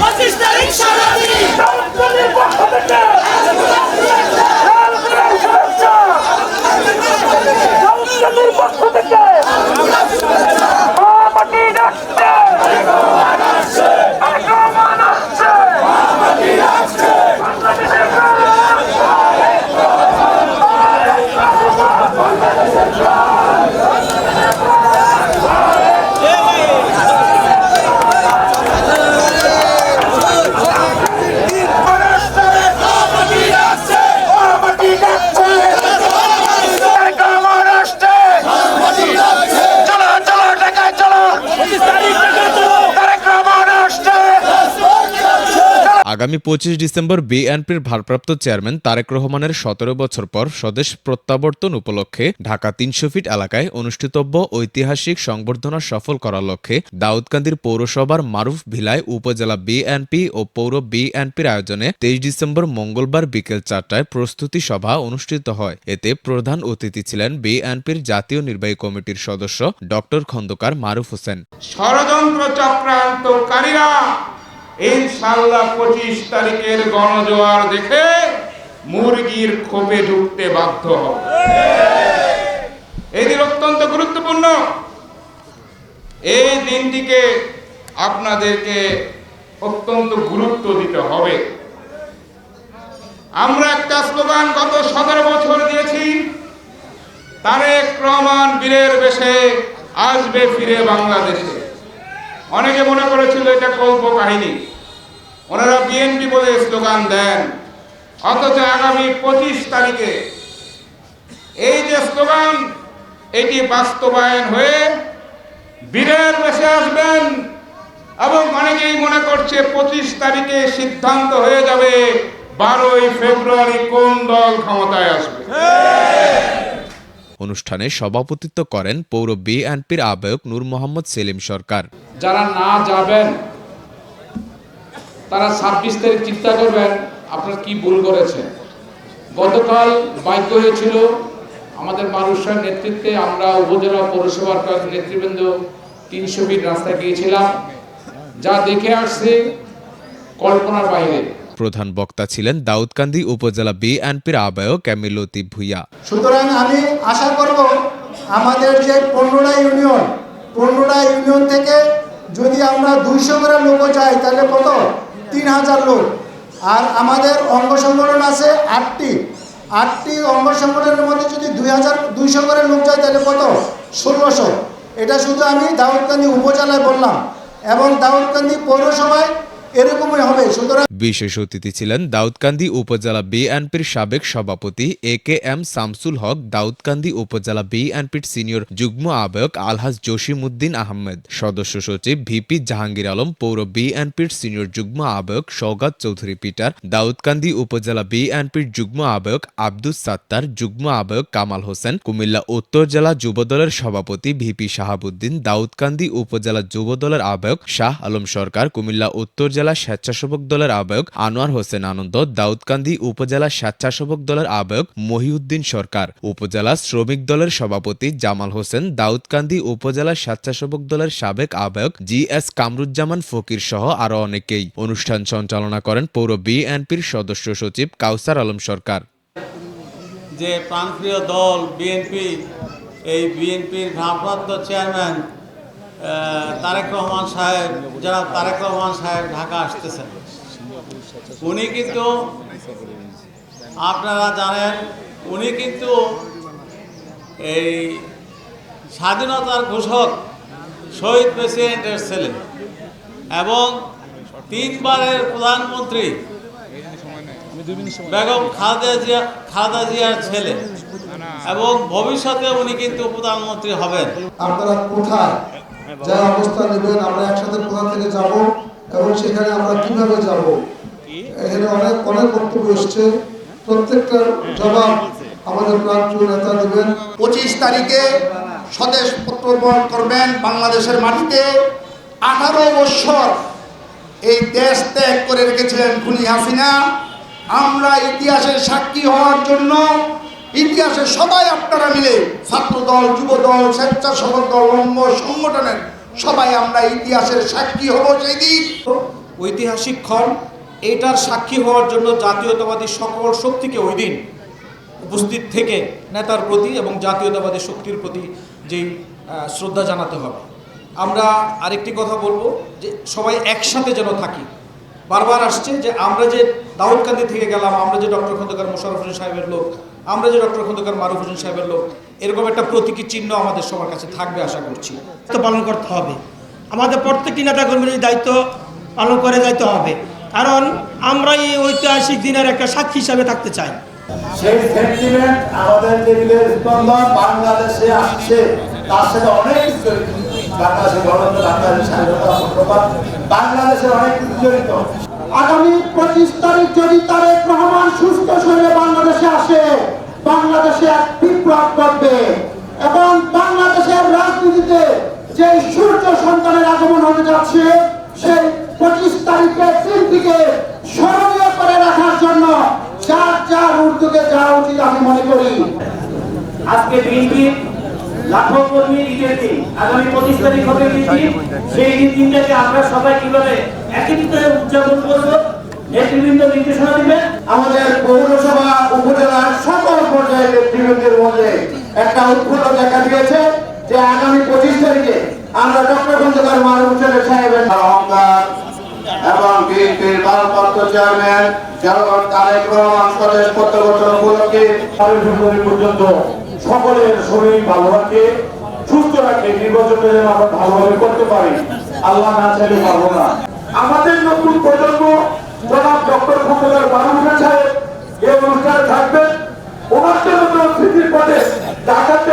পঁচিশ তারিখ সারাদিন দাউদকান্দির পক্ষ থেকে লাল গোলাপ শুভেচ্ছা দাউদকান্দির পক্ষ থেকে মাটি ডাকছে আগমন আসছে বাংলাদেশের প্রাণ আগামী পঁচিশ ডিসেম্বর বিএনপির ভারপ্রাপ্ত চেয়ারম্যান তারেক রহমানের সতেরো বছর পর স্বদেশ প্রত্যাবর্তন উপলক্ষে ঢাকা তিনশো ফিট এলাকায় অনুষ্ঠিতব্য ঐতিহাসিক সংবর্ধনা সফল করার লক্ষ্যে দাউদকান্দির পৌরসভার মারুফ ভিলায় উপজেলা বিএনপি ও পৌর বিএনপির আয়োজনে তেইশ ডিসেম্বর মঙ্গলবার বিকেল চারটায় প্রস্তুতি সভা অনুষ্ঠিত হয়। এতে প্রধান অতিথি ছিলেন বিএনপির জাতীয় নির্বাহী কমিটির সদস্য ডক্টর খন্দকার মারুফ হোসেন। ষড়যন্ত্র চক্রান্তকারীরা ইনশাল্লাহ পঁচিশ তারিখের গণজোয়ার দেখে মুরগির খোপে ঢুকতে বাধ্য হবে এই দিন অত্যন্ত গুরুত্বপূর্ণ। এই দিনটিকে আপনাদেরকে অত্যন্ত গুরুত্ব দিতে হবে। আমরা একটা স্লোগান গত সতেরো বছর দিয়েছি, তারেক রহমান বীরের বেশে আসবে ফিরে বাংলাদেশে। অনেকে মনে করেছিল এটা কল্প কাহিনী ওনারা বিএনপি বলে স্লোগান দেন। অথচ আগামী পঁচিশ তারিখে এই যে স্লোগান এটি বাস্তবায়ন হয়ে বীরের বেশে আসবেন এবং অনেকেই মনে করছে পঁচিশ তারিখে সিদ্ধান্ত হয়ে যাবে বারোই ফেব্রুয়ারি কোন দল ক্ষমতায় আসবে। অনুষ্ঠানে সভাপতিত্ব করেন পৌর বিএনপির আহ্বায়ক নূর মোহাম্মদ সেলিম সরকার। যারা না যাবেন তারা ছাব্বিশ তারিখ চিন্তা করবেন আপনার কি ভুল করেছেন। গতকাল বাধ্য হয়েছিল আমাদের মানুষের নেতৃত্বে আমরা উপজেলা পৌরসভার কয়েক নেতৃবৃন্দ তিনশো ফিট রাস্তায় গিয়েছিলাম যা দেখে আসছে কল্পনার বাইরে। প্রধান বক্তা ছিলেন দাউদকান্দি উপজেলা বিএনপির আহ্বায়ক ক্যামিল লতিফ ভুইয়া। সুতরাং আমি আশা করব আমাদের যে পনেরোটা ইউনিয়ন পনেরোটা ইউনিয়ন থেকে যদি আমরা দুইশো করে লোক যাই তাহলে কত? তিন হাজার লোক। আর আমাদের অঙ্গ সংগঠন আছে আটটি। আটটি অঙ্গ সংগঠনের মধ্যে যদি দুই হাজার দুইশো করে লোক যায়, তাহলে কত? ষোলোশো। এটা শুধু আমি দাউদকান্দি উপজেলায় বললাম। এবং দাউদকান্দি পৌরসভায় এরকমই হবে। সুতরাং বিশেষ অতিথি ছিলেন দাউদকান্দি উপজেলা বিএনপির সাবেক সভাপতি A K M Shamsul Haq, Daudkandi উপজেলা বিএনপির সিনিয়র যুগ্ম আহ্বায়ক আলহাজ জসিমউদ্দিন আহমেদ, সদস্য সচিব ভিপি জাহাঙ্গীর আলম, পৌর বিএনপির সিনিয়র যুগ্ম আহ্বায়ক সৌগাত চৌধুরী পিটার, দাউদকান্দি উপজেলা বিএনপির যুগ্ম আহ্বায়ক আব্দুস সাত্তার, যুগ্ম আহ্বায়ক কামাল হোসেন, কুমিল্লা উত্তর জেলা যুবদলের সভাপতি ভিপি শাহাবুদ্দিন, দাউদকান্দি উপজেলা যুবদলের আহ্বায়ক শাহ আলম সরকার, কুমিল্লা উত্তর জেলা স্বেচ্ছাসেবক দলের আহ্বায়ক আনোয়ার হোসেন আনন্দ, দাউদকান্দি উপজেলা স্বেচ্ছাসেবক দলের আহ্বায়ক মহিউদ্দিন সরকার, উপজেলা শ্রমিক দলের সভাপতি জামাল হোসেন, দাউদকান্দি উপজেলা স্বেচ্ছাসেবক দলের সাবেক আহ্বায়ক জি এস কামরুজ্জামান ফকির সহ আরও অনেকেই। অনুষ্ঠান সঞ্চালনা করেন পৌর বিএনপির সদস্য সচিব কাউসার আলম সরকার। যে প্রাণপ্রিয় দল বিএনপি, এই বিএনপির ভারপ্রাপ্ত চেয়ারম্যান তারেক রহমান সাহেব যারা তারেক রহমান সাহেব ঢাকা আসতেছেন। উনি কিন্তু আপনারা জানেন, উনি কিন্তু এই স্বাধীনতার ঘোষক, শহীদ প্রেসিডেন্টের ছেলে এবং তিনবারের প্রধানমন্ত্রী বেগম খালেদা জিয়া, খালেদা জিয়ার ছেলে এবং ভবিষ্যতে উনি কিন্তু প্রধানমন্ত্রী হবেন। আপনারা কোথায়? যা অবস্থা নেবেন, আমরা একসাথে কোথা থেকে যাব? এবং সেখানে আমরা কীভাবে যাব? এখানে অনেক অনেক বক্তব্য এসছে। প্রত্যেকটার জবাব আমাদের প্রান্তীয় নেতা দেবেন। পঁচিশ তারিখে স্বদেশ প্রত্যর্পণ করবেন বাংলাদেশের মাটিতে। আঠারো বৎসর এই দেশ ত্যাগ করে রেখেছিলেন খুনি হাসিনা। আমরা ইতিহাসের সাক্ষী হওয়ার জন্য ইতিহাসে সবাই আপনারা মিলে ছাত্রদল যুবদল স্বেচ্ছাসেবক দল অঙ্গ সংগঠনের সবাই আমরা ইতিহাসের সাক্ষী হব সেই দিন। ঐতিহাসিক ক্ষণ এটার সাক্ষী হওয়ার জন্য জাতীয়তাবাদী সকল শক্তিকে ওই দিন উপস্থিত থেকে নেতার প্রতি এবং জাতীয়তাবাদী শক্তির প্রতি যেই শ্রদ্ধা জানাতে হবে। আমরা আরেকটি কথা বলব যে সবাই একসাথে যেন থাকি। বারবার আসছে যে আমরা যে দাউদকান্দি থেকে গেলাম, আমরা যে ডক্টর খন্দকার মোশারফ হোসেন সাহেবের লোক, আমরা যে ডক্টর খন্দকার মারুফ হোসেন সাহেবের লোক, এরকম একটা প্রতীকী চিহ্ন আমাদের সবার কাছে থাকবে আশা করছি। দায়িত্ব পালন করতে হবে। আমাদের প্রত্যেকটি নেতা কর্মীর দায়িত্ব পালন করে যাইতে হবে। কারণ আমরা এই ঐতিহাসিক দিনের একটা সাক্ষী হিসাবে থাকতে চাই। সেই সেন্টিমেন্ট আমাদের টেবিলের স্পন্দন বাংলাদেশে আসছে। তার সাথে অনেক বাংলাদেশের গণতন্ত্র স্বাধীনতা বাংলাদেশের অনেক জড়িত। আগামী পঁচিশ তারিখ যদি তারেক রহমান সুস্থ শরীরে বাংলাদেশে আসে, বাংলাদেশে এক বিপ্লব ঘটবে। এবং বাংলাদেশের রাজনীতিতে যে সূর্য সন্তানের আগমন হতে যাচ্ছে, সেই পঁচিশ তারিখের দিনটিকে স্মরণীয় করে রাখার জন্য যার যার উদ্যোগে যাওয়া উচিত আমি মনে করি। আজকে বিএনপি লাখো কর্মী ঈদের দিন। আগামী পঁচিশ তারিখ হবে সেই দিনটাকে আমরা সবাই কীভাবে একত্রিত উদযাপন করব নেতৃবৃন্দ নির্দেশনা দিবেন। আমাদের পৌরসভা উপজেলার সকল পর্যায়ের নেতৃবৃন্দের মধ্যে একটা উৎফুল্ল দেখা দিয়েছে যে আগামী পঁচিশ তারিখে আমরা ডক্টর খন্দকার মারুফ হোসেন সাহেবের অহংকার এবং বিএনপির ভারপ্রাপ্ত চেয়ারম্যান জনগণ তারেক রহমান স্বদেশ প্রত্যাবর্তন উপলক্ষে ফেব্রুয়ারি পর্যন্ত সকলের শরীর ভালো রাখে সুস্থ রাখে, নির্বাচনটা যেন আমরা ভালোভাবে করতে পারি। আল্লাহ না চাইলে পারব না। আমাদের নতুন প্রজন্ম, জনাব ডক্টর খন্দকার হোসেন সাহেব, এই অনুষ্ঠানে থাকবেন। ওনার জন্য স্মৃতির পথে ঢাকাতে